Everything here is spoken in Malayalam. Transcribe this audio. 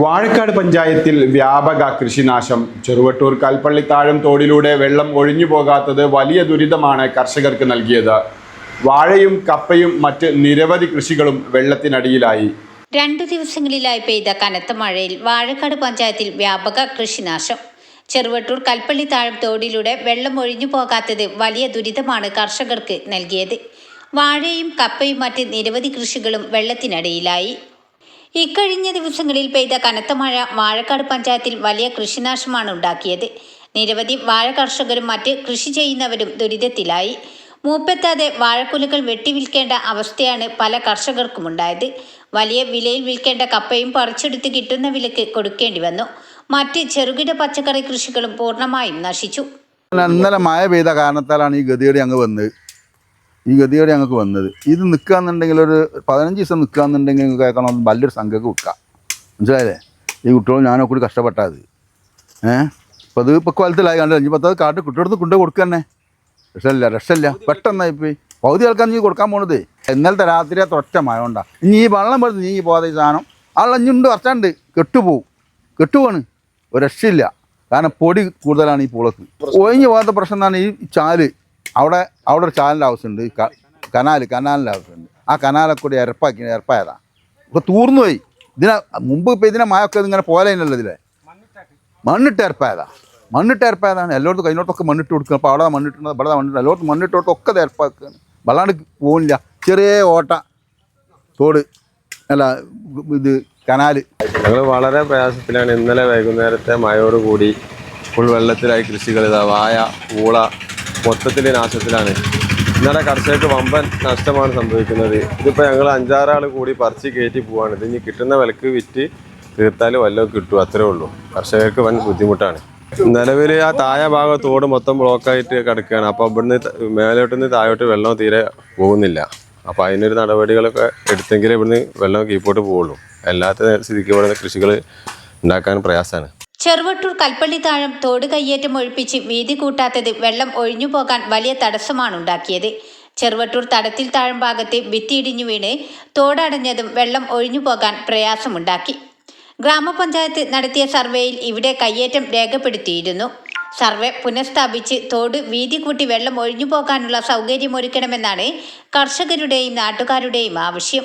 വാഴക്കാട് പഞ്ചായത്തിൽ വ്യാപക കൃഷിനാശം. ചെറുവട്ടൂർ കൽപ്പള്ളിത്താഴം തോടിലൂടെ വെള്ളം ഒഴിഞ്ഞു പോകാത്തത് വലിയ ദുരിതമാണ് കർഷകർക്ക് നൽകിയത്. വാഴയും കപ്പയും മറ്റ് നിരവധി കൃഷികളും വെള്ളത്തിനടിയിലായി. രണ്ടു ദിവസങ്ങളിലായി പെയ്ത കനത്ത മഴയിൽ വാഴക്കാട് പഞ്ചായത്തിൽ വ്യാപക കൃഷിനാശം. ചെറുവട്ടൂർ കൽപ്പള്ളി താഴം തോടിലൂടെ വെള്ളം ഒഴിഞ്ഞു പോകാത്തത് വലിയ ദുരിതമാണ് കർഷകർക്ക് നൽകിയത്. വാഴയും കപ്പയും മറ്റ് നിരവധി കൃഷികളും വെള്ളത്തിനടിയിലായി. ഇക്കഴിഞ്ഞ ദിവസങ്ങളിൽ പെയ്ത കനത്ത മഴ വാഴക്കാട് പഞ്ചായത്തിൽ വലിയ കൃഷിനാശമാണ് ഉണ്ടാക്കിയത്. നിരവധി വാഴ കർഷകരും മറ്റ് കൃഷി ചെയ്യുന്നവരും ദുരിതത്തിലായി. മൂപ്പെത്താതെ വാഴക്കുലകൾ വെട്ടിവിൽക്കേണ്ട അവസ്ഥയാണ് പല കർഷകർക്കും ഉണ്ടായത് വലിയ വിലയിൽ വിൽക്കേണ്ട കപ്പയും പറിച്ചെടുത്ത് കിട്ടുന്ന വിലക്ക് കൊടുക്കേണ്ടി വന്നു. മറ്റ് ചെറുകിട പച്ചക്കറി കൃഷികളും പൂർണമായും നശിച്ചു. ഇന്നലെ മഴ പെയ്ത കാരണത്താലാണ് ഈ ഗതികേട് ഞങ്ങൾ വന്നത്. ഈ ഗതിയോടെ ഞങ്ങൾക്ക് വന്നത്. ഇത് നിൽക്കുകയെന്നുണ്ടെങ്കിൽ ഒരു പതിനഞ്ച് ദിവസം നിൽക്കുകയെന്നുണ്ടെങ്കിൽ നിങ്ങൾക്ക് കേൾക്കണം വലിയൊരു സംഘക്ക് വിൽക്കാം. മനസ്സിലായില്ലേ? ഈ കുട്ടികൾ ഞാനൊക്കെ കൂടി കഷ്ടപ്പെട്ടത് ഏഹ് അപ്പോൾ അത് ഇപ്പോൾ കൊലത്തിലായി കണ്ടത് അഞ്ച് അത് കാട്ട് കുട്ടിയോടത്ത് കൊണ്ടു കൊടുക്കുക തന്നെ രക്ഷമില്ല രക്ഷമില്ല പെട്ടെന്നായി പോയി. പകുതി ആൾക്കാർ നീ കൊടുക്കാൻ പോണത്. ഇന്നലത്തെ രാത്രിയത്തെ തൊറ്റ മഴ ഉണ്ടാ ഇനി ഈ വെള്ളം വെറുതെ നീ പോകാതെ ഈ സാധനം. ആളഞ്ഞുണ്ട് വർച്ചാണ്ട് കെട്ടുപോകും. കെട്ടുപോണ് ഒരു രക്ഷയില്ല. കാരണം പൊടി കൂടുതലാണ് ഈ പൂളക്ക്. ഒഴിഞ്ഞു പോകാത്ത പ്രശ്നം എന്താണ്? ഈ ചാൽ. അവിടെ അവിടെ ഒരു ചാനൽ ആവശ്യമുണ്ട് ക- കനാല് കനാലിന്റെ ആവശ്യമുണ്ട് ആ കനാലൊക്കെ കൂടി ഇരപ്പാക്കി ഇരപ്പായതാ ഇപ്പോൾ തൂർന്നു പോയി. ഇതിനെ മുമ്പ് ഇപ്പോൾ ഇതിനെ മായൊക്കെ ഇതിങ്ങനെ പോലെയല്ലോ ഇതിലെ? മണ്ണിട്ട് ഇരപ്പായതാ മണ്ണിട്ട് ഇരപ്പായതാണ് എല്ലായിടത്തും കഴിഞ്ഞോട്ടൊക്കെ മണ്ണിട്ട് കൊടുക്കുക അപ്പോൾ അവിടെ മണ്ണിട്ടുണ്ട് ഇവിടെ മണ്ണിട്ട് എല്ലായിടത്തും മണ്ണിട്ട് കൊടുത്തൊക്കെ ഇത് ഇരപ്പാക്കുകയാണ് വെള്ളാണ്ട് പോകുന്നില്ല ചെറിയ ഓട്ട. തോട്. അല്ല ഇത് കനാല്. ഞങ്ങൾ വളരെ പ്രയാസത്തിലാണ് ഇന്നലെ വൈകുന്നേരത്തെ മഴയോട് കൂടി ഫുൾ വെള്ളത്തിലായി കൃഷികൾ. വായ പൂള മൊത്തത്തിൽ നാശത്തിലാണ്. ഇന്നലെ കർഷകർക്ക് വമ്പൻ നഷ്ടമാണ് സംഭവിക്കുന്നത്. ഇതിപ്പോൾ ഞങ്ങൾ അഞ്ചാറാൾ കൂടി പറിച്ച് കയറ്റി പോവാണ്. ഇത് ഇനി കിട്ടുന്ന വിലക്ക് വിറ്റ് തീർത്താൽ വല്ലതും കിട്ടും. അത്രേ ഉള്ളൂ. കർഷകർക്ക് വൻ ബുദ്ധിമുട്ടാണ്. നിലവിൽ ആ താഴെ ഭാഗം തോട് മൊത്തം ബ്ലോക്കായിട്ട് കിടക്കുകയാണ്. അപ്പോൾ ഇവിടുന്ന് മേലോട്ട് നിന്ന് താഴോട്ട് വെള്ളം തീരെ പോകുന്നില്ല. അപ്പോൾ അതിനൊരു നടപടികളൊക്കെ എടുത്തെങ്കിലേ ഇവിടുന്ന് വെള്ളം കീപ്പോട്ട് പോവുള്ളൂ. അല്ലാത്ത സ്ഥിതിക്ക് ഇവിടുന്ന് കൃഷികൾ ഉണ്ടാക്കാൻ പ്രയാസമാണ്. ചെറുവട്ടൂർ കൽപ്പള്ളി താഴം തോട് കയ്യേറ്റം ഒഴിപ്പിച്ച് വീതി കൂട്ടാത്തത് വെള്ളം ഒഴിഞ്ഞു പോകാൻ വലിയ തടസ്സമാണ് ഉണ്ടാക്കിയത്. ചെറുവട്ടൂർ തടത്തിൽ താഴം ഭാഗത്തെ ഭിത്തിയിടിഞ്ഞു വീണ് തോടടഞ്ഞതും വെള്ളം ഒഴിഞ്ഞു പോകാൻ പ്രയാസമുണ്ടാക്കി. ഗ്രാമപഞ്ചായത്ത് നടത്തിയ സർവേയിൽ ഇവിടെ കയ്യേറ്റം രേഖപ്പെടുത്തിയിരുന്നു. സർവേ പുനഃസ്ഥാപിച്ച് തോട് വീതി കൂട്ടി വെള്ളം ഒഴിഞ്ഞു പോകാനുള്ള സൗകര്യമൊരുക്കണമെന്നാണ് കർഷകരുടെയും നാട്ടുകാരുടെയും ആവശ്യം.